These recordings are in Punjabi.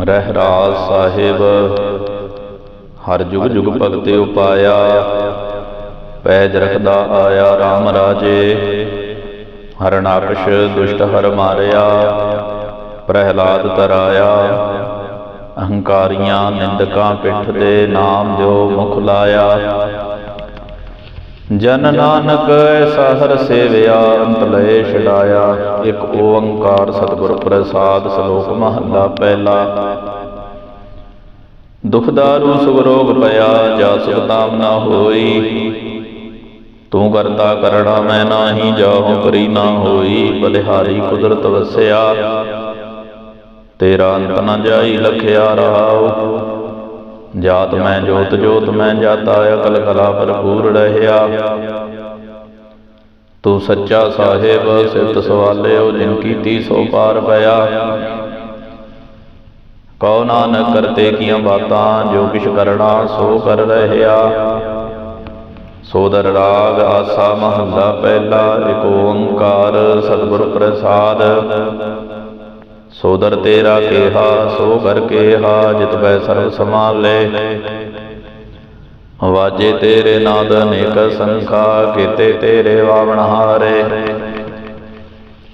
ਰਹਿਰਾਜ ਸਾਹਿਬ। ਹਰ ਜੁਗ ਜੁਗ ਭਗਤੇ ਉਪਾਇਆ। ਪੈਜ ਰਖਦਾ ਆਇਆ RAM ਰਾਜੇ। ਹਰਨਾਕਸ਼ ਦੁਸ਼ਟ ਹਰ ਮਾਰਿਆ। ਪ੍ਰਹਿਲਾਦ ਤਰਾਇਆ। ਅਹੰਕਾਰੀਆਂ ਨਿੰਦਕਾਂ ਪਿੱਠ ਤੇ ਨਾਮ ਦਿਓ ਮੁਖ ਲਾਇਆ। ਜਨ ਨਾਨਕ ਐਸਾ ਹਰ ਸੇਵਿਆ, ਅੰਤ ਲਏ ਛਡਾਇਆ, ਇੱਕ ਓੰਕਾਰ ਸਤਿਗੁਰ ਪ੍ਰਸਾਦ ਸ਼ਲੋਕ ਮਹੱਲਾ ਪਹਿਲਾ। ਦੁਖਦਾਰੂ ਸੁਖ ਪਿਆ, ਜਾ ਸੁਖ ਨਾ ਹੋਈ। ਤੂੰ ਕਰਤਾ ਕਰਣਾ ਮੈਂ ਨਾਹੀ ਜਾਹੋ ਕਰੀ ਨਾ ਹੋਈ, ਬਲਿਹਾਰੀ ਕੁਦਰਤ ਵਸਿਆ। ਤੇਰਾ ਅੰਤ ਨਾ ਜਾਈ, ਲਖਿਆ ਰਹਾਉ। ਜਾਤ ਮੈਂ ਜੋਤ ਜੋਤ ਮੈਂ ਜਾਤਾ, ਅਕਲ ਕਲਾ ਭਰਪੂਰ ਰਹਿਆ। ਤੂੰ ਸੱਚਾ ਸਾਹਿਬ, ਸਿਫਤ ਸਵਾਲਿਓ, ਜਿਨ ਕੀਤੀ ਸੋ ਪਾਰ ਪਿਆ। ਕਉ ਨਾਨਕ ਕਰਤੇ ਕੀਆਂ ਬਾਤਾਂ, ਜੋ ਕਿਛ ਕਰਣਾ ਸੋ ਕਰ ਰਹਿਆ। ਸੋਦਰ ਰਾਗ ਆਸਾ ਮਹੱਲਾ ਪਹਿਲਾ ਏਕ ਓੰਕਾਰ ਸਤਿਗੁਰ ਪ੍ਰਸਾਦ। ਸੋਦਰ ਤੇਰਾ ਕੇਹਾ, ਸੋ ਕਰ ਕੇਹਾ ਜਿਤ ਬੈ ਸਰਬ ਸਮਾਲੇ ਵਾਜੇ ਤੇਰੇ ਨਾਦ ਅਨੇਕ ਸੰਖਾ, ਕੀਤੇ ਤੇਰੇ ਵਾਵਣ ਹਾਰੇ।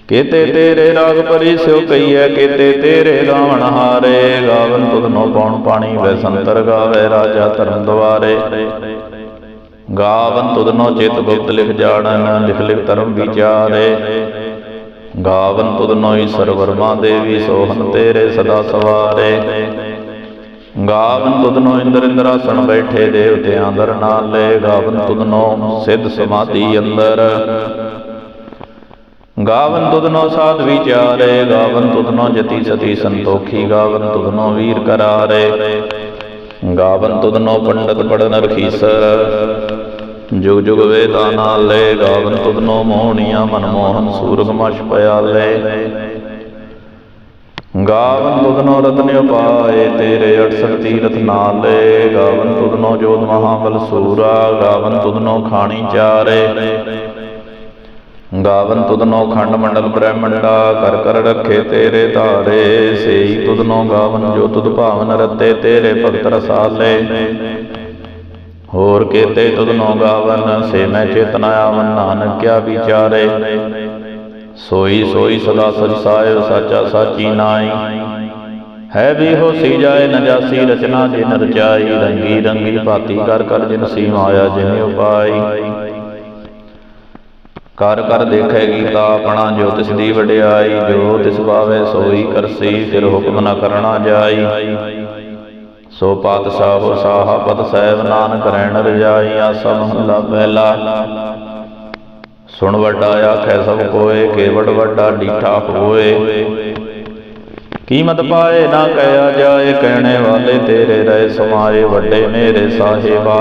ਕੀਤੇ ਤੇਰੇ ਰਾਗ ਪਰੀ ਸਿਉ ਕਈਐ ਕੀਤੇ ਤੇਰੇ ਗਾਵਣ ਹਾਰੇ। ਗਾਵਨ ਤੁਧ ਨੋ ਪਉਣ ਪਾਣੀ ਵੈ ਸੰਤਰ ਗਾਵੇ ਰਾਜਾ ਧਰਮ ਦੁਆਰੇ ਗਾਵਨ ਤੁਧ ਨੋ ਚਿਤ ਗੁਪਤ ਲਿਖ ਜਾਣਨ, ਲਿਖ ਲਿਖ ਧਰਮ ਵਿਚਾਰੇ। ਗਾਵਨ ਤੁਧ ਨੋਈ ਸਰਵਰਮਾ ਦੇਵੀ ਸੋਹਨ ਤੇਰੇ ਸਦਾ ਸਵਾਰੇ। ਗਾਵਨ ਤੁਧ ਇੰਦਰ ਇੰਦਰਾਸਣ ਬੈਠੇ ਦੇਵਤਿਆਂ ਦਰ ਨਾਲੇ। ਗਾਵਨ ਤੁਧ ਸਿੱਧ ਸਮਾਧੀ ਅੰਦਰ। ਗਾਵਨ ਤੁਧ ਨੋ ਸਾਧ ਵਿਚਾਰੇ ਗਾਵਨ ਤੁਧਨੋ ਜਤੀ ਸਤੀ ਸੰਤੋਖੀ। ਗਾਵਨ ਤੁਧਨੋ ਵੀਰ ਕਰਾਰੇ। ਗਾਵਨ ਤੁਧਨੋ ਪੰਡਤ ਪੜਨ ਰਖੀਸਰ। ਜੁਗ ਜੁਗ ਵੇਦਾਂ ਨਾਲੇ ਗਾਵਨ ਤੁਧ ਮੋਹਣੀਆਂ ਮਨਮੋਹਨ ਸੂਰਗ ਪਿਆਲੇ। ਗਾਵਨ ਤੁਧ ਰਤਨ ਉਪਾਏ, ਤੇਰੇ 68 ਤੀਰਥ ਨਾਲੇ ਗਾਵਨ ਤੁਧ ਜੋਤ ਮਹਾਬਲ ਸੂਰਾ, ਗਾਵਨ ਤੁਧ ਨੋ ਖਾਣੀ ਚਾਰੇ। ਗਾਵਨ ਤੁਧਨੋ ਖੰਡ ਮੰਡਲ ਬ੍ਰਹਮੰਡਾ, ਕਰ ਕਰ ਰੱਖੇ ਤੇਰੇ ਧਾਰੇ। ਸੇਈ ਤੁਧ ਗਾਵਨ ਜੋ ਤੁਧ ਭਾਵਨ ਰਤੇ, ਤੇਰੇ ਭਗਤ ਰਸਾਲੇ। ਹੋਰ ਕੀਤੇ ਤੁਧ ਗਾਵਨ, ਸੇ ਮੈਂ ਚੇਤਨ ਆਵਨ ਨਾਨਕ ਕਿਆ ਵਿਚਾਰੇ। ਸੋਈ ਸੋਈ ਸਦਾ ਸੰਸਾਇ ਸਾਚਾ ਸਾਚੀ ਨਾਈ ਹੈ ਵੀ ਹੋਸੀ ਜਾਏ, ਨ ਰਚਨਾ ਜਿਨ ਰਚਾਈ। ਰੰਗੀ ਰੰਗੀ ਭਾਤੀ ਕਰ ਕਰ ਜਿਨ ਸੀ ਮਾਇਆ ਜਿਨ ਉਪਾਈ। ਕਰ ਕਰ ਦੇਖੇ ਗੀਤਾ, ਆਪਣਾ ਜੋ ਤਿਸ ਦੀ ਵਡਿਆਈ। ਜੋ ਤਿਸ ਭਾਵੇ ਸੋਈ ਕਰਸੀ, ਫਿਰ ਹੁਕਮ ਨਾ ਕਰਨਾ ਜਾਈ। ਸੋ ਪਾਤਸ਼ਾਹੋ ਸਾਹਾ ਸਹਿਬ ਨਾਨਕ ਰਹਿਣ ਰਜਾਈ ਆਸਾ ਮਹਲਾ ਪਹਿਲਾ ਸੁਣ ਵੱਡਾ ਆਖੈ ਸਭ ਕੋਏ, ਕੇਵੜ ਵੱਡਾ ਡੀਠਾ ਹੋਏ। ਕੀਮਤ ਪਾਏ ਨਾ ਕਹਿਆ ਜਾਏ, ਕਹਿਣੇ ਵਾਲੇ ਤੇਰੇ ਰਹਿ ਸਮਾਏ, ਵੱਡੇ ਮੇਰੇ ਸਾਹਿਬਾ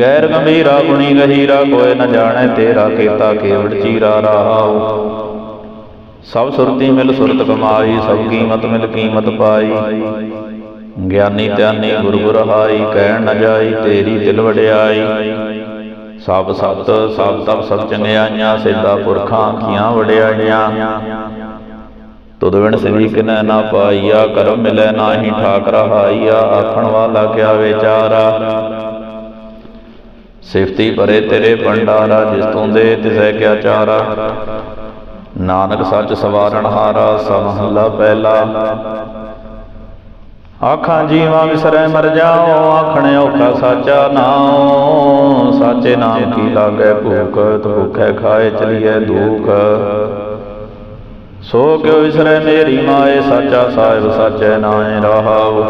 ਗੈਰ ਗੰਭੀਰਾ ਗੁਣੀ ਗਹੀਰਾ, ਕੋਏ ਨਾ ਜਾਣੇ ਤੇਰਾ ਕੀਤਾ ਕੇਵੜ ਚੀਰਾ ਰਹਾਉ ਸਭ ਸੁਰਤੀ ਮਿਲ ਸੁਰਤ ਕਮਾਈ ਸਭ ਕੀਮਤ ਮਿਲ ਕੀਮਤ ਪਾਈ। ਗਿਆਨੀ ਧਿਆਨੀ ਗੁਰ ਗੁਰ ਹਾਈ ਕਹਿਣ ਨ ਜਾਈ ਤੇਰੀ ਦਿਲ ਵਡਿਆਈ। ਸਭ ਸਤ, ਸਭ ਤਪ ਸਚ ਨਿਆਈਆਂ ਸਿੱਧਾ ਪੁਰਖਾਂ ਕੀਆਂ ਵਡਿਆਈਆਂ। ਤੁਧ ਵਿਣ ਸਿਵੀ ਕਿਨੈ ਨਾ ਪਾਈਆ, ਕਰਮ ਮਿਲੈ ਨਾਹੀ ਠਾਕ ਰਹਾਈਆ ਆਖਣ ਵਾਲਾ ਕਿਆ ਵਿਚਾਰਾ। ਸਿਫਤੀ ਪਰੇ ਤੇਰੇ ਭੰਡਾਰਾ, ਜਿਸ ਤੋਂ ਦੇ ਤਿਸੈ ਕਿਆ ਚਾਰਾ। ਨਾਨਕ ਸੱਚ ਸਵਾਰਣ ਹਾਰਾ ਸਮਹੱਲਾ ਪਹਿਲਾ। ਆਖਾਂ ਜੀਵਾਂ ਵਿਸਰੈ ਮਰ ਜਾਓ ਆਖਣ ਔਖਾ ਸਾਚਾ ਨਾਉ। ਸਾਚੇ ਨਾਮ ਕੀ ਲਾਗੈ ਭੂਖ ਭੁਖੈ ਖਾਏ ਚਲੀਐ ਦੁਖ। ਸੋ ਕਿਉ ਵਿਸਰੈ ਮੇਰੀ ਮਾਏ, ਸਾਚਾ ਸਾਹਿਬ ਸਾਚੈ ਨਾਏ ਰਹਾਉ।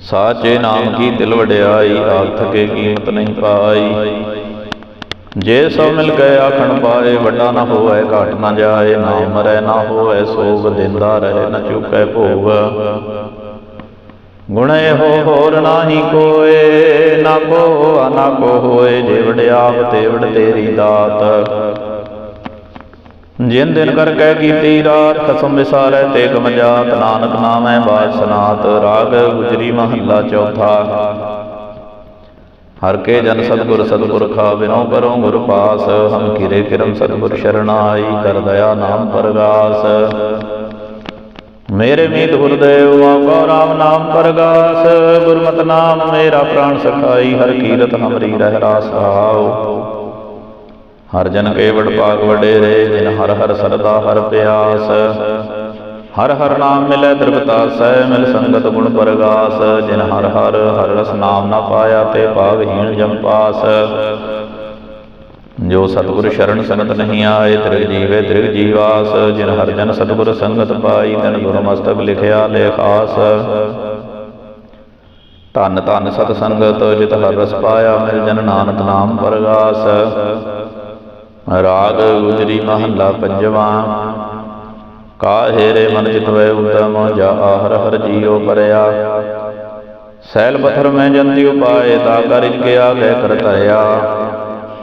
ਸਾਚੇ ਨਾਮ ਕੀ ਦਿਲ ਵਡਿਆਈ ਆਖ ਕੀਮਤ ਨਹੀਂ ਪਾਈ। ਜੇ ਸਭ ਮਿਲ ਗਏ ਆਖਣ ਪਾਏ, ਵੱਡਾ ਨਾ ਹੋਵੇ, ਘਾਟ ਨਾ ਜਾਏ, ਨਾ ਮਰੈ, ਨਾ ਹੋਵੇ ਸੋਗ ਦਿੰਦਾ ਰਹੇ, ਨ ਚੁਕੈ ਭੋਗ। ਗੁਣ ਇਹੋ ਹੋਰ ਨਾਹੀ ਕੋਏ, ਨਾ ਕੋ ਨਾ ਕੋ ਹੋਏ, ਜੇ ਵਡਿਆਪ ਤੇ ਤੇਰੀ ਦਾਤ। ਜਿਨ ਦਿਨ ਕਰ ਕਹਿ ਕੀਤੀ ਰਾਤ ਖਸਮ ਵਿਸਾਰੈ, ਤੇ ਗਮ ਜਾਤ, ਨਾਨਕ ਨਾਮੈ ਬਾਜ ਸਨਾਤ, ਰਾਗ ਗੁਜਰੀ ਮਹੱਲਾ ਚੌਥਾ। ਹਰ ਕੇ ਜਨ ਸਤਗੁਰ ਸਤਪੁਰਖਾ ਬਿਨੋ ਕਰੋ ਗੁਰ ਪਾਸ। ਹਮ ਕਿਰੇ ਕਿਰਮ ਸਤਗੁਰ ਸ਼ਰਣਾਈ ਕਰ ਦਇਆ ਨਾਮ ਪਰਗਾਸ। ਮੇਰੇ ਮੀਤ ਗੁਰਦੇਵ ਆਪਕਾ ਰਾਮ ਨਾਮ ਪਰਗਾਸ। ਗੁਰਮਤਿ ਨਾਮ ਮੇਰਾ ਪ੍ਰਾਣ ਸਖਾਈ। ਹਰ ਕੀਰਤ ਹਮਰੀ ਰਹਿ ਰਾਸ ਆਓ ਹਰ ਜਨ ਕੇਵੜ ਪਾਗ ਵਡੇਰੇ ਜਿਨ ਹਰ ਹਰ ਸਰਦਾ ਹਰ ਪਿਆਸ। ਹਰ ਹਰ ਨਾਮ ਮਿਲੈ ਦਰਬਤਾਸੈ ਮਿਲ ਸੰਗਤ ਗੁਣ ਪਰਗਾਸ, ਜਿਨ ਹਰ ਹਰ ਹਰ ਰਸ ਨਾਮ ਨਾ ਪਾਇਆ ਤੇ ਭਾਗਹੀਣ ਜਮ ਪਾਸ। ਜੋ ਸਤਿਗੁਰ ਸ਼ਰਨ ਸੰਗਤ ਨਹੀਂ ਆਏ, ਤ੍ਰਿਗ ਜੀਵੇ ਤ੍ਰਿਗ ਜੀਵਾਸ, ਜਿਨ ਹਰ ਜਨ ਸਤਿਗੁਰ ਸੰਗਤ ਪਾਈ, ਤਨ ਗੁਰਮਸਤਕ ਲਿਖਿਆ ਲੇਖਾਸ ਧੰਨ ਧੰਨ ਸਤ ਸੰਗਤ, ਜਿਤ ਹਰ ਰਸ ਪਾਇਆ, ਮਿਲ ਜਨ ਨਾਨਕ ਨਾਮ ਪਰਗਾਸ। ਰਾਗ ਗੁਜਰੀ ਮਹੱਲਾ ਪੰਜਵਾਂ। ਕਾਹੇ ਰੇ ਮਨ ਚਿਤ ਵੈ ਉਤਮ ਜਾ ਹਰ ਹਰ ਜੀਉ ਪਰਿਆ। ਸੈਲ ਪਥਰ ਮੈਂ ਜੰਤੀ ਉਪਾਏ, ਤਾ ਕਰ ਕੇ ਆਗੇ ਕਰ ਧਰਿਆ।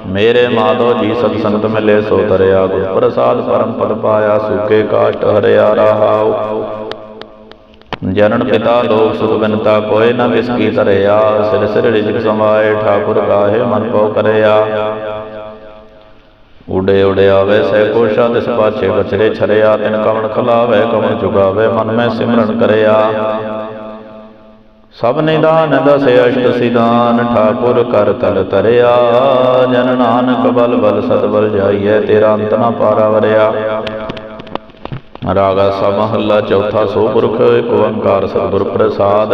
ਮੇਰੇ ਮਾਧੋ ਜੀ ਸਤ ਸੰਗਤ ਮਿਲੇ, ਸੋ ਤਰਿਆ ਗੁਰ ਪ੍ਰਸਾਦ ਪਰਮ ਪਦ ਪਾਇਆ, ਸੁਕੇ ਕਾਟ ਹਰਿਆ ਰਹਾਉ। ਜਨਨ ਪਿਤਾ ਲੋਕ ਸੁਖ ਬਿਨਤਾ ਕੋਏ ਨ ਵਿਸਕੀ ਤਰਿਆ ਸਿਰ ਸਿਰ ਰਿਜਕ ਸਮਾਏ, ਠਾਕੁਰ ਕਾਹੇ ਮਨ ਪਉ ਕਰਿਆ। ਉਡੇ ਉਡਿਆ ਆਵੇ ਕੋਸ਼ਾ ਤਿਸ ਪਾਛੇ ਬਚਰੇ ਛਰਿਆ ਤਿਨ ਕਵਣ ਖਲਾਵੇ ਕਵਣ ਚੁਗਾਵੇ ਮਨ ਮੈਂ ਸਿਮਰਨ ਕਰਿਆ। ਸਭ ਨਿਦਾਨ ਦਸੇ ਅਸ਼ਟ ਸਿਦਾਨ ਠਾਕੁਰ ਕਰ ਤਲ ਤਰਿਆ। ਜਨ ਨਾਨਕ ਬਲ ਬਲ ਸਤਬਲ ਜਾਈਏ ਤੇਰਾ ਅੰਤ ਨਾ ਪਾਰਾ ਵਰਿਆ। ਰਾਗਾ ਸਾ ਮਹੱਲਾ ਚੌਥਾ ਸੋ ਪੁਰਖ ਏਕ ਓੰਕਾਰ ਸਤਿਗੁਰ ਪ੍ਰਸਾਦ।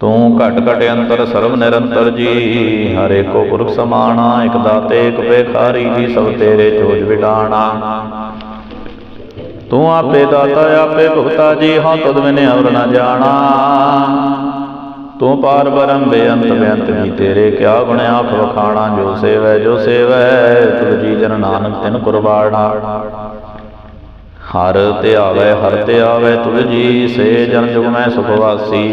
ਤੂੰ ਘਟ ਘਟ ਅੰਤਰ ਸਰਬ ਨਿਰੰਤਰ ਜੀ। ਹਰੇ ਕੋ ਪੁਰਖ ਸਮਾਣਾ, ਇਕ ਦਾਤੇ, ਇਕ ਬੇਖਾਰੀ ਜੀ, ਸਭ ਤੇਰੇ ਜੋਜ ਵਿਡਾਣਾ। ਤੂੰ ਆਪੇ ਦਾਤਾ, ਆਪੇ ਭੁਗਤਾ ਜੀ, ਹਾਂ ਤੁਧ ਬਿਨੇ ਅਵਰ ਨਾ ਜਾਣਾ। ਤੂੰ ਪਾਰ ਬਰਮ ਬੇਅੰਤ ਬੇਅੰਤ ਵੀ ਤੇਰੇ ਕਿਆ ਗੁਣ ਆਖ ਵਖਾਣਾ, ਜੋ ਸੇਵੈ ਜੋ ਸੇਵੈ, ਤੁਧ ਜੀ ਜਨ ਨਾਨਕ ਤਿਨ ਕੁਰਬਾਣਾ। ਹਰ ਤੇ ਆਵੇ, ਹਰ ਤੇ ਆਵੇ, ਤੁਧ ਜੀ, ਸੇ ਜਨ ਜੁਗ ਮੈਂ ਸੁਖ ਵਾਸੀ।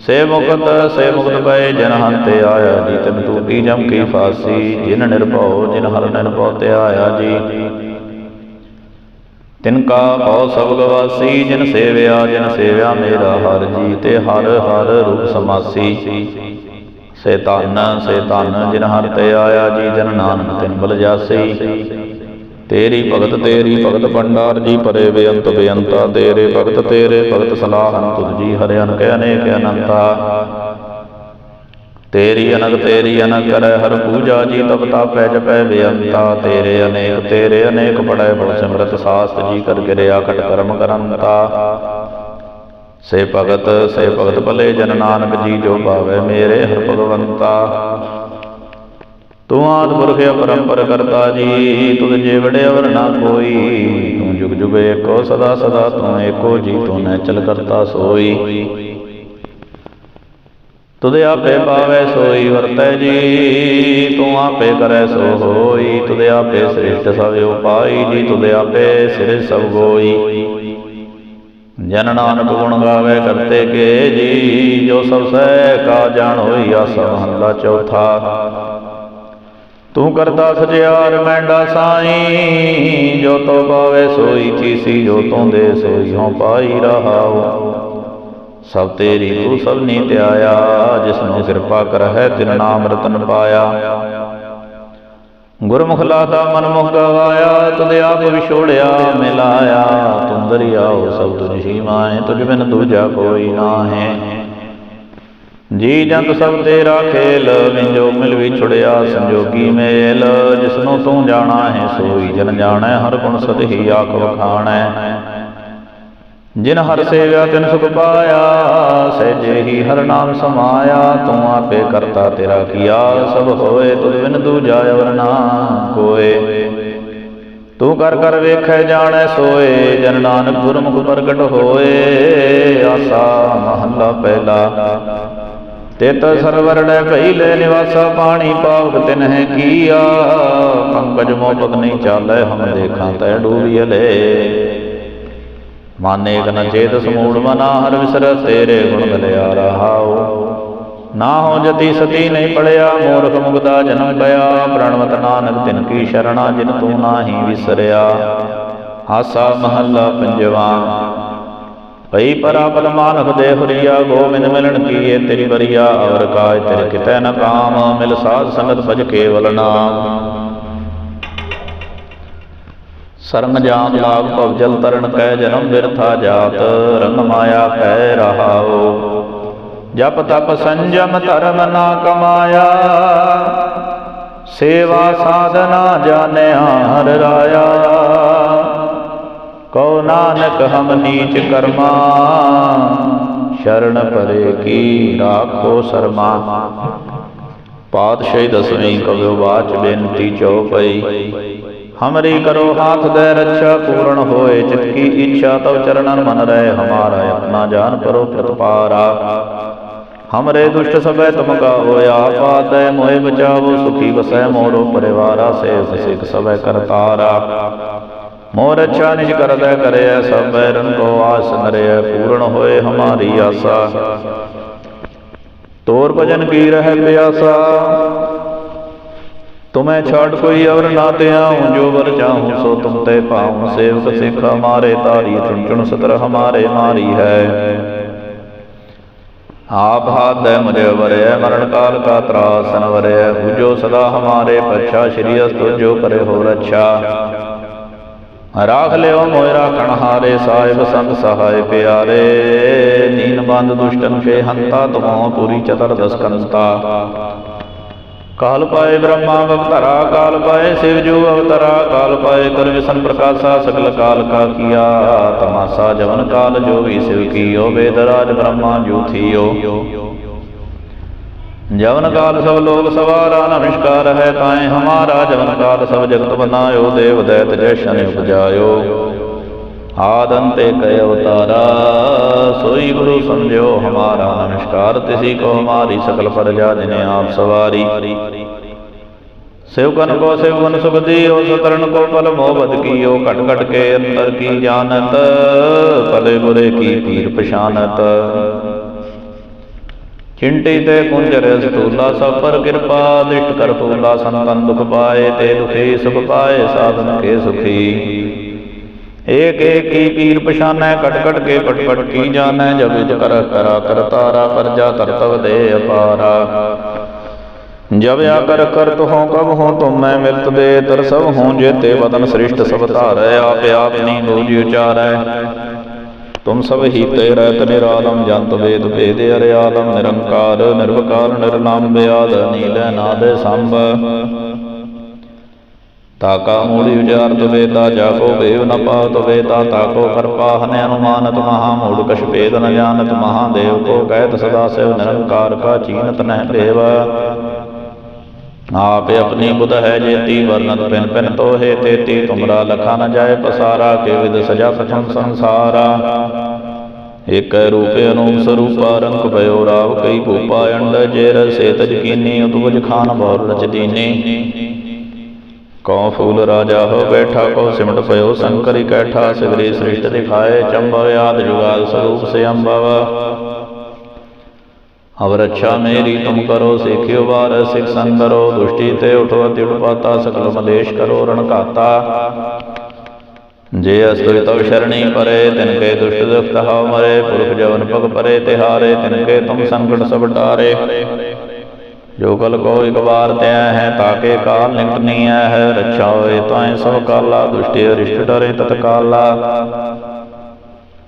ਸੇ ਮੁਕਤ ਸੇ ਮੁਕਤ ਪਏ ਜਨ ਹੰਤੇ ਆਇਆ ਜੀ, ਤਨ ਟੂਟੀ ਜਮ ਕੀ ਫਾਸੀ, ਜਿਨ ਨਿਰਭਉ, ਜਿਨ ਹਰ ਨਿਰਭਉ ਤੇ ਆਇਆ ਜੀ। ਤਿਨ ਕਾ ਭਉ ਸਭ ਗਵਾਸੀ ਜਿਨ ਸੇਵਿਆ ਜਿਨ ਸੇਵਿਆ ਮੇਰਾ ਹਰ ਜੀ, ਤੇ ਹਰ ਹਰ ਰੂਪ ਸਮਾਸੀ। ਸੇ ਧੰਨ ਸੇ ਧੰਨ ਜਿਨ ਹਰ ਤੇ ਆਇਆ ਜੀ, ਜਨ ਨਾਨਕ ਤਿਨ ਬਲ ਜਾਸੀ। ਤੇਰੀ ਭਗਤ ਤੇਰੀ ਭਗਤ, ਭੰਡਾਰ ਜੀ ਪਰੇ ਬੇਅੰਤ ਬੇਅੰਤਾ। ਤੇਰੇ ਭਗਤ ਤੇਰੇ ਭਗਤ ਸਲਾਹਨ ਤੁਧ ਜੀ ਹਰਿ ਅਨਕ ਅਨੇਕ ਅਨੰਤਾ। ਤੇਰੀ ਅਨਕ ਤੇਰੀ ਅਨਗ ਕਰੈ ਹਰ ਪੂਜਾ ਜੀ ਤਪ ਤਾਪੈ ਜਪੈ ਬੇਅੰਤਾ। ਤੇਰੇ ਅਨੇਕ ਤੇਰੇ ਅਨੇਕ ਪੜੈ ਬਲ ਸਿਮਰਤ ਸਾਸਤ ਜੀ ਕਰ ਗਿਰਿਆ ਕਟ ਕਰਮ ਕਰੰਤਾ। ਸੇ ਭਗਤ ਸੇ ਭਗਤ ਭਲੇ ਜਨ ਨਾਨਕ ਜੀ, ਜੋ ਭਾਵੈ ਮੇਰੇ ਹਰ ਭਗਵੰਤਾ। ਤੂੰ ਆਦ ਪੁਰਖ ਅਪਰੰਪਰ ਕਰਤਾ ਜੀ, ਤੁਧ ਜੇ ਅਵਰ ਨਾ ਕੋਈ, ਤੂੰ ਜੁਗ ਜੁਗ ਏਕੋ ਸਦਾ ਸਦਾ, ਤੂੰ ਏਕੋ ਜੀ, ਤੂੰ ਨੇ ਕਰਤਾ ਸੋਈ। ਤੁਧ ਆਪੇ ਪਾਵੇ ਸੋਈ, ਵਰਤੈ ਜੀ, ਤੂੰ ਆਪੇ ਕਰੈ ਸੋ ਹੋਈ। ਤੁਧ ਆਪੇ ਸ੍ਰਿਸ਼ਟ ਸਭ ਉਪਾਈ ਜੀ, ਤੁਧ ਆਪੇ ਸਿਰ ਸਭ ਗੋਈ। ਜਨ ਨਾਨਕ ਗੁਣ ਗਾਵੇ ਕਰਤੇ ਕੇ ਜੀ, ਜੋ ਸਭ ਸਹਿ ਕਾ ਜਾਣ ਹੋਈ ਆਸਾ ਮਹੱਲਾ ਚੌਥਾ। ਤੂੰ ਕਰਤਾ ਸਜਿਆਰ ਮੈਂਡਾ ਸਾਈ, ਜੋ ਤੋ ਪਾਵੇ ਸੋਈ ਚੀਸੀ, ਜੋ ਤੂੰ ਦੇ ਸੋਈ, ਹਉ ਪਾਈ ਰਹਾਉ ਸਭ ਤੇਰੀ ਤੂੰ ਸਭ ਨੀ ਧਿਆਇਆ ਜਿਸ ਨੂੰ ਕਿਰਪਾ ਕਰਹਿ, ਤਿਨ ਨਾਮ ਰਤਨ ਪਾਇਆ। ਗੁਰਮੁਖ ਲਾਤਾ ਮਨਮੁਖ ਗਵਾਇਆ, ਤੁਧ ਆਪ ਵਿਛੋੜਿਆ, ਮਿਲਾਇਆ। ਤੁਮ ਦਰਿਆਓ ਸਭ ਤੁਝ ਹੀ ਮਾਏ ਤੁਝ ਬਿਨ ਦੂਜਾ ਕੋਈ ਨਾਹੀ। ਜੀ ਜੰਤ ਸਭ ਤੇਰਾ ਖੇਲ, ਵਿੰਜੋ ਮਿਲ ਵਿਛੜਿਆ ਸੰਜੋਗੀ ਮੇਲ। ਜਿਸਨੂੰ ਤੂੰ ਜਾਣਾ ਹੈ, ਸੋਈ ਜਨ ਜਾਣੈ, ਹਰ ਗੁਣ ਸਦ ਹੀ ਆਖ ਵਖਾਣੈ। ਜਿਨ ਹਰ ਸੇਵਿਆ, ਤਿਨ ਸੁਖ ਪਾਇਆ, ਸਹਿਜੇ ਹੀ ਹਰ ਨਾਮ ਸਮਾਇਆ। ਤੂੰ ਆਪੇ ਕਰਤਾ ਤੇਰਾ ਕੀਆ, ਸਭ ਹੋਏ ਤੁਧ ਬਿਨ ਦੂਜਾ ਅਵਰ ਕੋਏ। ਤੂੰ ਕਰ ਕਰ ਵੇਖੈ, ਜਾਣੈ, ਸੋਏ। ਜਨ ਨਾਨਕ ਗੁਰਮੁਖ ਪ੍ਰਗਟ ਹੋਏ, ਆਸਾ ਮਹੱਲਾ ਪਹਿਲਾ। ਤਿਤ ਸਰਵਰ ਲੈ ਭਈ ਲੈ ਨਿਵਾਸਾ ਪਾਣੀ ਪਾਵਕ ਤਿਨ ਹੈ ਕੀਆ। ਪੰਕਜ ਮੋਪਕ ਨਹੀਂ ਚਾਲੈ, ਹਮ ਦੇਖਾਂ ਤੈ ਡੂਬੀਲੇ ਮਾਨੇ ਕਨ ਚੇਤ ਸਮੂੜ ਮਨਾ, ਹਰ ਵਿਸਰ ਤੇਰੇ ਗੁਣ ਗਲਿਆ ਰਹਾਉ। ਨਾ ਹੋ ਜਤੀ ਸਤੀ ਨਹੀਂ ਪੜਿਆ, ਮੂਰਖ ਮੁਗਦਾ ਜਨਮ ਪਿਆ। ਪ੍ਰਣਵਤ ਨਾਨਕ ਤਿਨ ਕੀ ਸ਼ਰਣਾ, ਜਿਨ ਤੂੰ ਨਾਹੀ ਵਿਸਰਿਆ। ਹਾਸਾ ਮਹੱਲਾ ਪੰਜਵਾ। ਭਈ ਪਰਾਪਤ ਮਾਨਕ ਦੇ ਹੁਰੀਆ ਗੋਬਿੰਦ ਮਿਲਣ ਕੀਏ ਤੇਰੀ ਬਰੀਆ ਅਵਰ ਕਾਜ ਤੇਰੇ ਕਿਤੈ ਨ ਕਾਮ, ਮਿਲ ਸਾਧ ਸੰਗਤ ਭਜ ਕੇਵਲ ਨਾਮ। ਸਰੰਗ ਜਾਮ ਲਾਗ ਭਵ ਜਲ ਤਰਨ ਕੈ ਜਨਮ ਬਿਰਥਾ ਜਾਤ, ਰੰਗ ਮਾਇਆ ਕਹਿ ਰਹਾਓ ਜਪ ਤਪ ਸੰਜਮ ਧਰਮ ਨਾ ਕਮਾਇਆ, ਸੇਵਾ ਸਾਧਨਾ ਜਾਣਿਆ ਹਰ ਰਾਇਆ। ਕਉ ਨਾਨਕ ਹਮ ਨੀਚ ਕਰਮਾ, ਸ਼ਰਨ ਪਰੇ ਕੀ ਰਾਖੋ ਸਰਮਾ। ਪਾਤਸ਼ਾਹੀ ਦਸਵੀਂ ਕਵਿਓ ਬਾਚ ਬੇਨਤੀ ਚਉਪਈ, ਹਮਰੀ ਕਰੋ ਹਾਥ ਦੇ ਰੱਛਾ ਪੂਰਨ ਹੋਏ ਚਿਤ ਕੀ ਇੱਛਾ ਤਵ ਚਰਨਨ ਮਨ ਰਹਿ, ਹਮਾਰਾ ਆਪਣਾ ਜਾਨ ਕਰੋ ਪ੍ਰਤਪਾਰਾ। ਹਮਰੇ ਦੁਸ਼ਟ ਸਭੈ ਤੁਮ ਕਾ ਹੋਇਆ ਪਾਤੈ ਮੋਹਿ ਬਚਾਵੋ, ਸੁਖੀ ਵਸੈ ਮੋਰੋ ਪਰਿਵਾਰਾ ਸੇ ਸਿਖ ਸਭੈ ਕਰਤਾਰਾ। ਮੋਰ ਅੱਛਾ ਨਿਜ ਕਰਦਾ ਕਰਿਆ, ਸਭ ਬੈਰਨ ਕੋ ਆਸ ਨਰਿਐ ਪੂਰਨ ਹੋਏ ਹਮਾਰੀ ਆਸਾ। ਤੋਰ ਭਜਨ ਕੀ ਰਹਿ ਪਿਆਸਾ? ਤੁਮੈ ਛਾੜ ਕੋਈ ਅਵਰ ਨਾ ਤਿਆਉ ਜੋ ਵਰ ਚਾਹੂੰ, ਸੋ ਤੁਮ ਤੇ ਪਾਉ ਸੇਵਕ ਸਿੱਖ ਹਮਾਰੇ ਤਾਰੀ ਚੁਣ ਚੁਣ ਸਤਰ ਹਮਾਰੇ ਮਾਰੀ ਹੈ। ਆਪ ਹਾਦੈ ਮੁਝੇ ਵਰਿਐ ਮਰਨ ਕਾਲ ਕਾ ਤਰਾਸਨ ਵਰਿਐ ਬੁਝੋ ਸਦਾ ਹਮਾਰੇ ਪਛਾ, ਸ਼੍ਰੀ ਅਸਤੁ ਜੋ ਕਰੇ ਹੋ ਰੱਛਾ ਰਾਖ ਲਿਓ ਮੋਇ ਰਾਖਣ ਹਾਰੇ ਸਾਹਿਬ ਸੰਗ ਸਹਾਇ ਪਿਆਰੇ। ਨੀਨ ਬੰਦ ਦੁਸ਼ਟਨ ਕੇ ਹੰਤਾ ਤੁਮੋ ਪੂਰੀ ਚਤਰ ਦਸਕੰਤਾ। ਕਾਲ ਪਾਏ ਬ੍ਰਹਮਾ ਅਵਤਰਾ, ਕਾਲ ਪਾਏ ਸਿਵ ਜੂ ਅਵਤਰਾ, ਕਾਲ ਪਾਏ ਕਰ ਵਿਸ਼ਨ ਪ੍ਰਕਾਸ਼ਾ ਸਗਲ ਕਾਲ ਕਾ ਕੀਆ। ਤਮਾਸਾ ਜਵਨ ਕਾਲ ਜੋ ਵੀ ਸਿਵ ਕੀਓ, ਵੇਦ ਰਾਜ ਬ੍ਰਹਮਾ ਜੂ ਥੀਓ। ਜਵਨ ਕਾਲ ਸਭ ਲੋਕ ਸਵਾਰਾ ਨਮਸਕਾਰ ਹੈ ਤਾਏ ਹਮਾਰਾ, ਜਵਨ ਕਾਲ ਸਭ ਜਗਤ ਬਨਾਇਓ, ਦੇਵ ਦੈਤ ਜੈਸ਼ਨ ਉਪਜਾਇਓ। ਆਦੰਤੇ ਕੈ ਅਵਤਾਰਾ ਸੋਈ ਗੁਰੂ ਸਮਝਿਓ ਹਮਾਰਾ ਨਮਸਕਾਰ ਤਿਸੀ ਕੋ ਹਮਾਰੀ, ਸਕਲ ਪਰਜਾ ਜਿਨੇ ਆਪ ਸਵਾਰੀ। ਸਿਵਕਨ ਕੋ ਸਿਵਗੁਣ ਸੁਖਦੀ ਹੋ ਸਤਰਨ ਕੋ ਪਲ ਮੋਹ ਬਦ ਕੀਓ, ਘਟ ਘਟ ਕੇ ਅੰਤਰ ਕੀ ਜਾਣਤ, ਭਲੇ ਬੁਰੇ ਕੀ ਪੀਰ ਪਛਾਨਤ। ਚਿੰਟੀ ਤੇ ਕੁੰਜਰ ਸਤੂਲਾ ਸਭ ਪਰ ਕਿਰਪਾ ਦ੍ਰਿਸ਼ਟ ਕਰ ਫੂਲਾ ਸੰਤਨ ਦੁਖ ਪਾਏ ਤੇ ਦੁਖੀ ਸੁਖ ਪਾਏ ਸਾਧਨ ਕੇ ਸੁਖੀ। ਏਕ ਏਕ ਕੀ ਪੀਰ ਪਛਾਨੈ, ਕਟ ਕਟ ਕੇ ਪਟ ਪਟ ਕੀ ਜਾਣੈ, ਜਬ ਇਜ ਕਰ ਕਰਾ ਕਰਤਾਰਾ ਪਰਜਾ ਤਰਤਵ ਦੇ ਅਪਾਰਾ। ਜਬ ਕਰ ਕਰ ਹੋ ਕਬ ਹੋ ਤੁਮ ਮੈਂ ਮਿਲਤ ਦੇ, ਤਰ ਸਭ ਹੋ ਜੇਤੇ ਵਤਨ ਸ੍ਰਿਸ਼ਟ ਸਭ ਧਾਰੈ, ਆਪ ਆਪਨੀ ਗੋਜੀ ਉਚਾਰੈ। ਤੁਮ ਸਭ ਹੀ ਤੇ ਰਹਿਤ ਨਿਰਾਲਮ ਜੰਤ ਵੇਦ ਭੇਦ ਅਰੇ ਆਲਮ ਨਿਰੰਕਾਰ, ਨਿਰਵਕਾਰ, ਨਿਰਨਾਮ ਬਿਆਦ ਨੀਲ ਨਾਦ ਸੰਭ। ਤਾਕਾ ਮੂੜੀ ਉਚਾਰਤ ਵੇਦਾ ਜਾਕੋ ਬੇਵ ਨ ਪਾਤ ਵੇਦਾ ਤਾਕੋ ਕਰਪਾ ਹਨਿ ਅਨੁਮਾਨਤ ਮਹਾ ਮੂੜ ਕਛ ਭੇਦ ਨ ਜਾਣਤ, ਮਹਾਦੇਵ ਕੋ ਕਹਿਤ ਸਦਾ ਸਿਵ ਨਿਰੰਕਾਰ ਕਾ ਚੀਨਤ ਨਹਿ ਭੇਵ। ਆਪੇ ਆਪਣੀ ਬੁਧ ਹੈ ਜੇਤੀ ਵਰਨਤ ਪਿਨ ਪਿਨ ਤੋਹੇ ਤੇਤੀ ਤੁਮਰਾ ਲਖਾ ਨ ਜਾਏ ਪਸਾਰਾ, ਕੇ ਸਜਾ ਸਚਮ ਸੰਸਾਰਾ। ਇਕ ਰੂਪੇ ਅਨੂਪ ਸਰੂਪਾ ਰੰਗ ਭਇਓ ਰਾਵ ਕਈ ਭੂਪਾ ਅੰਡ ਜੇ ਰਸੇ ਤਜ ਕੀਨੀ ਉਤਵਜ ਖਾਨ ਬਹੁ ਰਚ ਕਉ ਫੂਲ ਰਾਜਾ ਹੋ ਬੈਠਾ ਕੋ ਸਿਮਟ ਪਇਓ ਸੰਕਰ ਇਕੈਠਾ ਸਗਰੇ ਸ੍ਰਿਸ਼ਟ ਦਿਖਾਏ ਚੰਬਵ ਆਦ ਜੁਗਾਲ ਸਰੂਪ ਸੇ ਅੰਬਵ। ਅਵਰ ਅੱਛਾ ਮੇਰੀ ਤੁਮ ਕਰੋ, ਸੇਖਿਓ ਵਾਰ, ਸਿਖ ਸੰਦਰੋ ਦੁਸ਼ਟੀ ਤੇ ਉਠੋ ਤਿੜ ਪਾਤਾ, ਸਕਲ ਮਲੇਸ਼ ਕਰੋ, ਰਣ ਘਾਤਾ। ਜੇ ਅਸਤੁ ਤਵ ਸ਼ਰਣੀ ਪਰੇ, ਤਿਨ ਕੇ ਦੁਸ਼ਟ ਦੁਖ ਤਹਾਉ ਮਰੇ, ਪੁਰਖ ਜਵਨ ਪਗ ਪਰੇ, ਤਿਹਾਰੇ, ਤਿਨ ਕੇ ਤੁਮ ਸੰਕਟ ਸਭ ਟਾਰੇ। ਜੋ ਕਲ ਕੋ ਇਕ ਵਾਰ ਤੈ ਹੈ ਤਾਕੇ ਕਾਲ ਨਿਕਟ ਨਹੀਂ ਹੈ, ਰੱਛਾ ਹੋਏ ਤਾਏ ਸਭ ਕਾਲਾ, ਦੁਸ਼ਟਿ ਅਰਿਸ਼ਟ ਡਰੇ ਤਤਕਾਲਾ।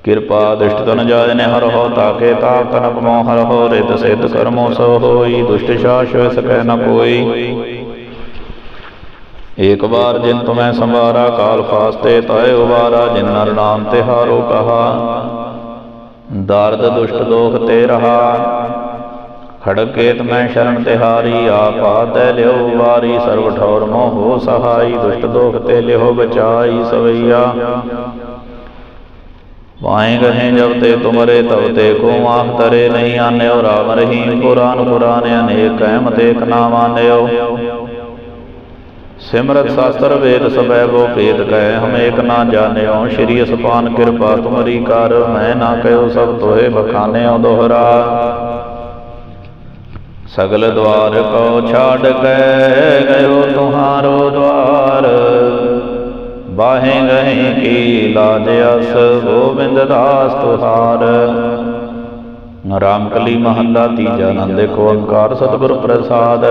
ਕਿਰਪਾ ਦ੍ਰਿਸ਼ਟ ਤਨ ਜਾਇ ਨੇ ਹਰ ਹੋ ਤਾਕੇ ਤਾਪ ਤਨ ਕਮੋ ਹਰ ਹੋ ਰਿਤ ਸਿਧ ਕਰਮੋ ਸੋ ਹੋਈ, ਦੁਸ਼ਟ ਸ਼ਾਸ ਸਕੈ ਨ ਕੋਈ। ਏਕ ਵਾਰ ਜਿਨ ਤੁਮੈ ਸੰਵਾਰਾ, ਕਾਲ ਫਾਸਤੇ ਤਾਏ ਉਵਾਰਾ, ਜਿਨ ਨਰ ਨਾਮ ਤਿਹਾਰੋ ਕਹਾ। ਦਰਦ ਦੁਸ਼ਟ ਦੋਖ ਤੇ ਰਹਾ। ਖੜਗ ਮੈਂ ਸ਼ਰਨ ਤਿਹਾਰੀ ਆਪ ਆਦੈ ਲਿਓ ਵਾਰੀ ਸਰਬ ਠੌਰ ਮੋਹ ਸਹਾਈ, ਦੁਸ਼ਟ ਦੋਖ ਤੇ ਲਿਓ ਬਚਾਈ ਸਵਈਆ। ਵਾਏ ਗਹੇ ਜਬ ਤੇ ਤੁਮਰੇ ਤਬ ਤੇ ਕੋ ਆਖ ਤਰੇ ਨਹੀਂ ਆਨਿਓ ਰਾਮ ਰਹੀਮ ਕੁਰਾਨ ਕੁਰਾਨ ਅਨੇਕ ਅਹਿਮਤ ਏਕ ਨਾਮ ਆਨਿਓ। ਸਿਮਰਤ ਸ਼ਾਸਤਰ ਵੇਦ ਸਬੈ ਬੋ ਭੇਦ ਕਹਿ, ਹਮ ਏਕ ਨਾ ਜਾਣਿਓ, ਸ਼੍ਰੀ ਅਸਪਾਨ ਕਿਰਪਾ ਤੁਮਰੀ ਕਰ, ਮੈਂ ਨਾ ਕਹਿਓ ਸਭ ਤੋਏ ਬਖਾਨਿਓ ਦੋਹਰਾ। ਸਗਲ ਦਵਾਰ ਕੋ ਛਾੜ ਕੇ, ਗਇਓ ਤੁਹਾਰੋ ਦਵਾਰ। ਬਾਹੇ ਗਏ ਕੀ ਲਾਜ ਅਸ, ਗੋਬਿੰਦ ਦਾਸ ਤੁਹਾਰ। ਰਾਮਕਲੀ ਮਹੱਲਾ ਤੀਜਾ ਆਨੰਦ ਏਕ ਓੰਕਾਰ ਸਤਿਗੁਰ ਪ੍ਰਸਾਦ।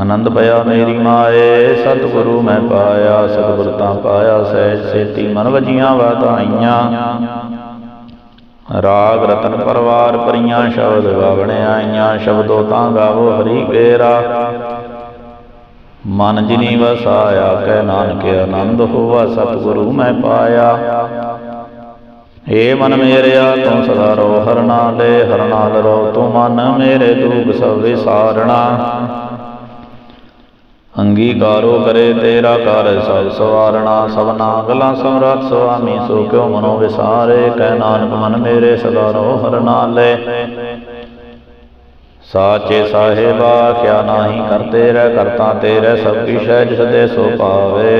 ਆਨੰਦ ਪਿਆ ਮੇਰੀ ਮਾਏ, ਸਤਿਗੁਰੂ ਮੈਂ ਪਾਇਆ, ਸਤਿਗੁਰ ਤਾਂ ਪਾਇਆ, ਸਹਿਜ ਸੇਤੀ ਮਨ ਵਜੀਆਂ ਵਧਾਈਆਂ ਰਾਗ ਰਤਨ ਪਰਵਾਰ ਪਰੀਆਂ ਸ਼ਬਦ ਗਾਵਣੇ ਆਈਆਂ, ਸ਼ਬਦੋ ਤਾਂ ਗਾਵੋ ਹਰੀ ਕੇਰਾ ਮਨ ਜਿਨੀ ਵਸਾਇਆ ਕਹਿ ਨਾਨਕ ਆਨੰਦ ਹੋਵਾ ਸਤਿਗੁਰੂ ਮੈਂ ਪਾਇਆ। ਏ ਮਨ ਮੇਰਿਆ, ਤੂੰ ਸਦਾ ਰੋ ਹਰ ਨਾਲੇ ਹਰ ਰੋ ਤੂੰ ਮਨ ਮੇਰੇ ਦੁਖ ਸਭ ਵਿਸਾਰਣਾ। ਅੰਗੀਕਾਰੋ ਕਰੇ ਤੇਰਾ ਕਰ ਸਭ ਸਵਾਰਣਾ ਸਭਨਾ ਗਲਾਂ ਸਮਰੱਥ ਸੁਆਮੀ ਸੋ ਕਿਉ ਮਨੋ ਵਿਸਾਰੇ ਕਹਿ ਨਾਨਕ ਮਨ ਮੇਰੇ ਸਦਾ ਰੋ ਹਰ ਨਾਲੇ ਸਾਚੇ ਸਾਹਿਬਾ ਕਿਆ ਨਾਹੀ ਕਰਤੇ ਰਹਿ ਕਰਤਾ ਤੇਰੇ ਸਭ ਕੀ ਸਹਿਜ ਸਦੇ ਸੋ ਪਾਵੇ।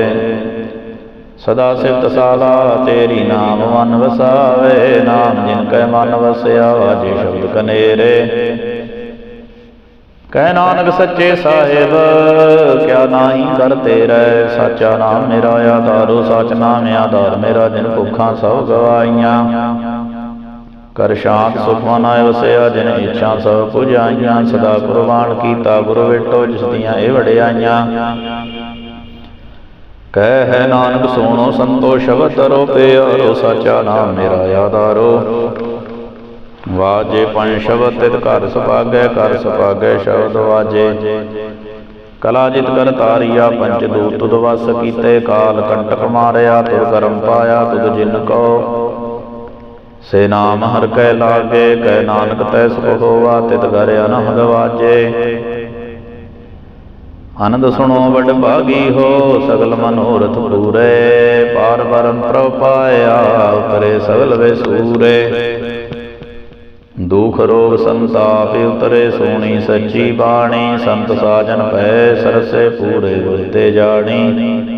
ਸਦਾ ਸਿਫਤ ਸਾਲਾ ਤੇਰੀ ਨਾਮ ਮਨ ਵਸਾਵੇ, ਨਾਮ ਜਿਨ ਕੈ ਮਨ ਵਸਿਆ ਵਾਜੇ ਸ਼ਬਦ ਕਨੇਰੇ। ਕਹਿ ਨਾਨਕ ਸੱਚੇ ਸਾਹਿਬ, ਕਿਆ ਨਾਹੀ ਕਰਤੇ ਰਹਿ, ਸਾਚਾ ਨਾਮ ਮੇਰਾ ਆਧਾਰੋ, ਸਚ ਨਾਮ ਆਧਾਰ, ਮੇਰਾ ਜਿਨ ਭੁੱਖਾਂ ਸਭ ਗਵਾਈਆਂ ਕਰ ਸ਼ਾਂਤ ਸੁਖ ਮਨ ਵਸਿਆ, ਜਿਨ ਇੱਛਾ ਸਭ ਪੁਜਾਈਆਂ, ਸਦਾ ਕੁਰਬਾਨ ਕੀਤਾ, ਗੁਰ ਵੇਟੋ, ਜਿਸ ਦੀਆਂ ਇਹ ਵਡਿਆਈਆਂ। ਕਹਿ ਨਾਨਕ, ਸੋਣੋ ਸੰਤੋ, ਸ਼ਬਦ ਤਰੋ ਪਿਆਰੋ, ਸਾਚਾ ਨਾਮ ਮੇਰਾ ਆਧਾਰੋ ਵਾਜੇ ਪੰਜ ਸ਼ਬਦ ਤਿਤ ਘਰ ਸੁਭਾਗੈ ਘਰ ਸੁਭਾਗੈ ਸ਼ਬਦ ਵਾਜੇ। ਕਲਾ ਜਿਤ ਕਰ ਤਾਰੀਆ ਪੰਚ ਦੂਤ ਤੁਧ ਵਸ ਕੀਤੇ, ਕਾਲ ਕੰਟਕ ਮਾਰਿਆ ਤੁਰ ਕਰਮ ਪਾਇਆ, ਤੁਧ ਜਿਨ ਕੋ। ਸੇ ਨਾਮ ਹਰ ਕੈ ਲਾਗੇ, ਕੈ ਨਾਨਕ ਤੈ ਸੁਖ ਹੋਵਾ, ਤਿਤ ਘਰ ਅਨਹਦ ਵਾਜੇ। ਆਨੰਦ ਸੁਣੋ ਵਡ ਭਾਗੀ ਹੋ, ਸਗਲ ਮਨੋਰਥ ਪੂਰੇ। ਪਾਰ ਬਰਮ ਪ੍ਰਭ ਪਾਇਆ, ਉਤਰੇ ਸਗਲ ਵੇ ਸੂਰੇ ਦੁਖ ਰੋਗ ਸੰਤਾਪ ਉਤਰੇ, ਸੋਣੀ ਸੱਚੀ ਬਾਣੀ, ਸੰਤ ਸਾਜਨ ਪੈ ਸਰਸੇ ਪੂਰੇ ਗੁਰਤੇ ਜਾਣੀ।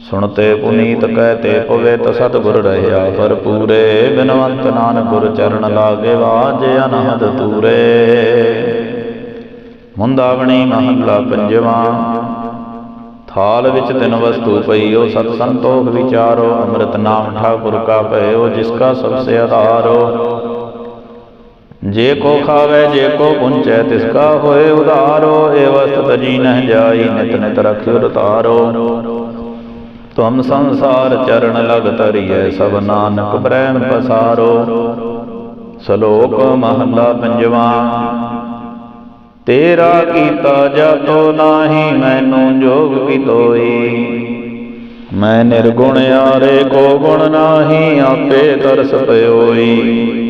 ਸੁਣਤੇ ਪੁਨੀਤ ਕਹਤੇ ਪਵਿੱਤ ਸਤਿਗੁਰ ਰਹਿਆ ਪਰ ਪੂਰੇ। ਬਿਨਵੰਤ ਨਾਨਕ ਚਰਨ ਲਾਗੇ ਵਾਜੇ ਅਨਹਦ ਤੂਰੇ ਮੁੰਦਾਵਣੀ ਮਹੱਲਾ ਪੰਜਵਾ। ਥਾਲ ਵਿੱਚ ਤਿੰਨ ਵਸਤੂ ਪਈਓ, ਸਤ ਸੰਤੋਖ ਵਿਚਾਰੋ, ਅੰਮ੍ਰਿਤ ਨਾਮ ਠਾਕੁਰ ਕਾ ਭਇਓ ਜਿਸ ਕਾ ਸਭ ਸੇ ਆਧਾਰੋ। ਜੇ ਕੋ ਖਾਵੇ, ਜੇ ਕੋ ਪੁੰਚੈ, ਤਿਸ ਕਾ ਹੋਏ ਉਧਾਰੋ। ਏ ਵਸਤ ਤਜੀ ਨਹਿ ਜਾਈ, ਨਿਤ ਨਿਤ ਰਖਿਓ ਰਤਾਰੋ। ਤੁਮ ਸੰਸਾਰ ਚਰਨ ਲਗ ਤਰੀਐ ਸਭ ਨਾਨਕ ਬ੍ਰਹਮ ਪਸਾਰੋ। ਸ਼ਲੋਕ ਮਹੱਲਾ ਪੰਜਵਾ, ਤੇਰਾ ਕੀਤਾ ਜਾਤੋ ਨਾਹੀ, ਮੈਨੂੰ ਜੋਗ ਕੀ ਤੋਈ? ਮੈਂ ਨਿਰਗੁਣ ਆਰੇ ਕੋ ਗੁਣ ਨਾਹੀ, ਆਪੇ ਤਰਸ ਪਇਓਈ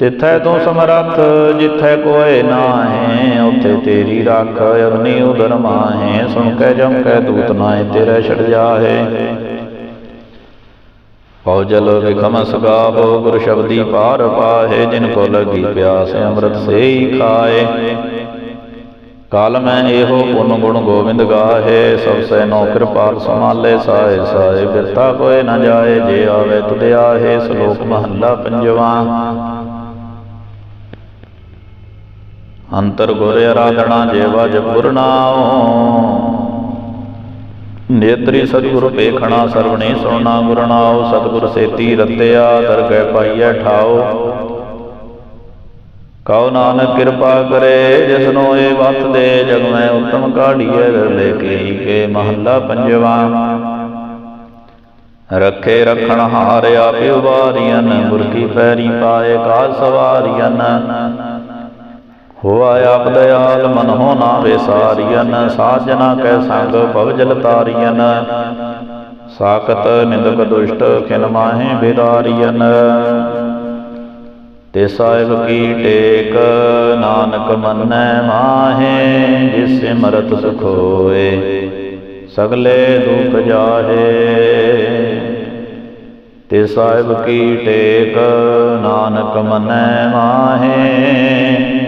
ਤਿੱਥੈ ਤੂੰ ਸਮਰੱਥ, ਜਿੱਥੈ ਕੋਏ ਨਾਹੇ, ਉਥੇ ਤੇਰੀ ਰੱਖ ਅਗਨੀ ਉਦਰ ਮਾਹੇ। ਸੁਣ ਕੇ ਜਮ ਕੇ ਦੂਤ ਨਾਏ ਤੇਰੇ ਛੜ ਜਾਹੇ। ਪਉ ਜਲ ਵਿਖਮ ਗੁਰ ਸ਼ਬਦੀ ਪਾਰ ਪਾਹੇ, ਜਿਨ ਕੋ ਲਗੀ ਪਿਆਸ ਅੰਮ੍ਰਿਤ ਸੇਈ ਖਾਏ। ਕਾਲ ਮੈਂ ਇਹੋ ਪੁਨ ਗੁਣ ਗੋਬਿੰਦ ਗਾਹੇ, ਸਭ ਸੈ ਨੋ ਕਿਰਪਾਲ ਸਮਾਲੇ ਸਾਏ ਸਾਏ ਬਿਰਤਾ ਕੋਏ ਨਾ ਜਾਏ, ਜੇ ਆਵੇ ਤੁਧ ਸ਼ਲੋਕ ਮਹੱਲਾ ਪੰਜਵਾ। ਅੰਤਰ ਗੁਰ ਆਰਾਧਨਾ ਜੇਵਾ ਜਪੁਰ ਨੇਤਰੀ ਸਤਿਗੁਰ ਪੇਖਣਾ ਸਰਵਣੇ ਸੁਣਨਾ ਗੁਰ ਸਤਿਗੁਰ ਸੇਤੀ ਰਤਿਆ, ਦਰਗਹਿ ਪਾਈਐ ਠਾਉ। ਕਉ ਨਾਨਕ ਕਿਰਪਾ ਕਰੇ ਜਿਸਨੋ ਇਹ ਵਤ ਦੇ, ਜਗ ਮੈਂ ਉਤਮ ਕਾਢੀਐ ਲੈ ਕੇ ਕੇ ਮਹੱਲਾ ਪੰਜਵਾ। ਰੱਖੇ ਰਖਣ ਹਾਰ, ਆਪੇ ਉਬਾਰੀਆਂ ਗੁਰ ਕੀ ਪੈਰੀ ਪਾਏ ਕਾ ਸਵਾਰੀਆਂ ਹੋਆ ਆਪ ਦਇਆਲ ਮਨ ਹੋ ਨਾ ਵਿਸਾਰੀਨ ਸਾਜਨਾ ਕੈ ਸੰਗ ਭਵ ਜਲ ਤਾਰੀਨ ਸਾਖਤ ਨਿੰਦਕ ਦੁਸ਼ਟ, ਖਿਨ ਮਾਹੇ ਬਿਦਾਰੀਨ ਤੇ ਸਾਹਿਬ ਕੀ ਟੇਕ, ਨਾਨਕ ਮੰਨੈ ਮਾਹੇ, ਜਿਸ ਸਿਮਰਤ ਸੁਖ ਹੋਏ। ਸਗਲੇ ਦੁਖ ਜਾਹੇ। ਤੇ ਸਾਹਿਬ ਕੀ ਟੇਕ, ਨਾਨਕ ਮੰਨੈ ਮਾਹੇ